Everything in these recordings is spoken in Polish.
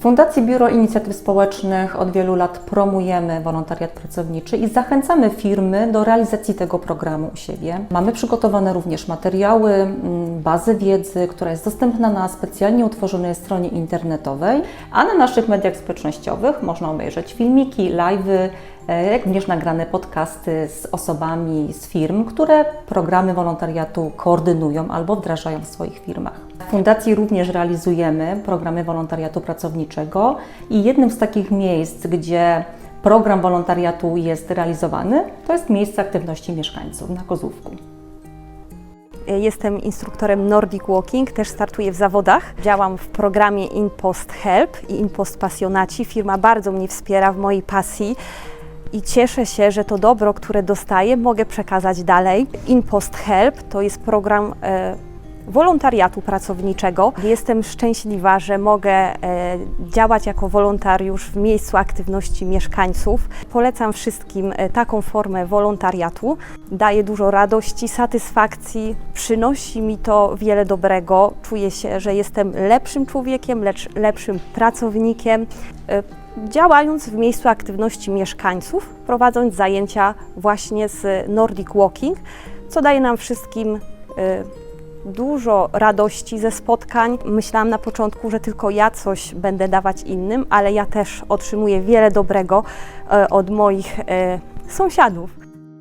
Fundacji Biuro Inicjatyw Społecznych od wielu lat promujemy wolontariat pracowniczy i zachęcamy firmy do realizacji tego programu u siebie. Mamy przygotowane również materiały, mm, bazę wiedzy, która jest dostępna na specjalnie utworzonej stronie internetowej, a na naszych mediach społecznościowych można obejrzeć filmiki, live'y, również nagrane podcasty z osobami z firm, które programy wolontariatu koordynują albo wdrażają w swoich firmach. W Fundacji również realizujemy programy wolontariatu pracowniczego i jednym z takich miejsc, gdzie program wolontariatu jest realizowany, to jest miejsce aktywności mieszkańców na Kozłówku. Jestem instruktorem Nordic Walking, też startuję w zawodach. Działam w programie InPost Help i InPost Pasjonaci. Firma bardzo mnie wspiera w mojej pasji i cieszę się, że to dobro, które dostaję, mogę przekazać dalej. InPost Help to jest program e, wolontariatu pracowniczego. Jestem szczęśliwa, że mogę e, działać jako wolontariusz w miejscu aktywności mieszkańców. Polecam wszystkim e, taką formę wolontariatu. Daje dużo radości, satysfakcji, przynosi mi to wiele dobrego. Czuję się, że jestem lepszym człowiekiem, lecz lepszym pracownikiem. E, Działając w miejscu aktywności mieszkańców, prowadząc zajęcia właśnie z Nordic Walking, co daje nam wszystkim dużo radości ze spotkań. Myślałam na początku, że tylko ja coś będę dawać innym, ale ja też otrzymuję wiele dobrego e, od moich e, sąsiadów.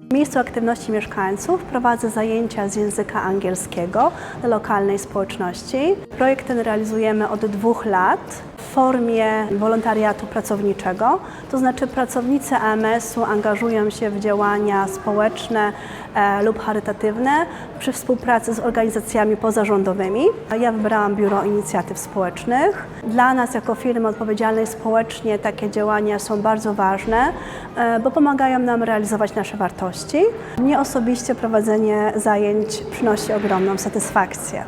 W miejscu aktywności mieszkańców prowadzę zajęcia z języka angielskiego dla lokalnej społeczności. Projekt ten realizujemy od dwóch lat w formie wolontariatu pracowniczego, to znaczy pracownicy AMS-u angażują się w działania społeczne e, lub charytatywne przy współpracy z organizacjami pozarządowymi. Ja wybrałam Biuro Inicjatyw Społecznych. Dla nas jako firmy odpowiedzialnej społecznie takie działania są bardzo ważne, e, bo pomagają nam realizować nasze wartości. Mnie osobiście prowadzenie zajęć przynosi ogromną satysfakcję.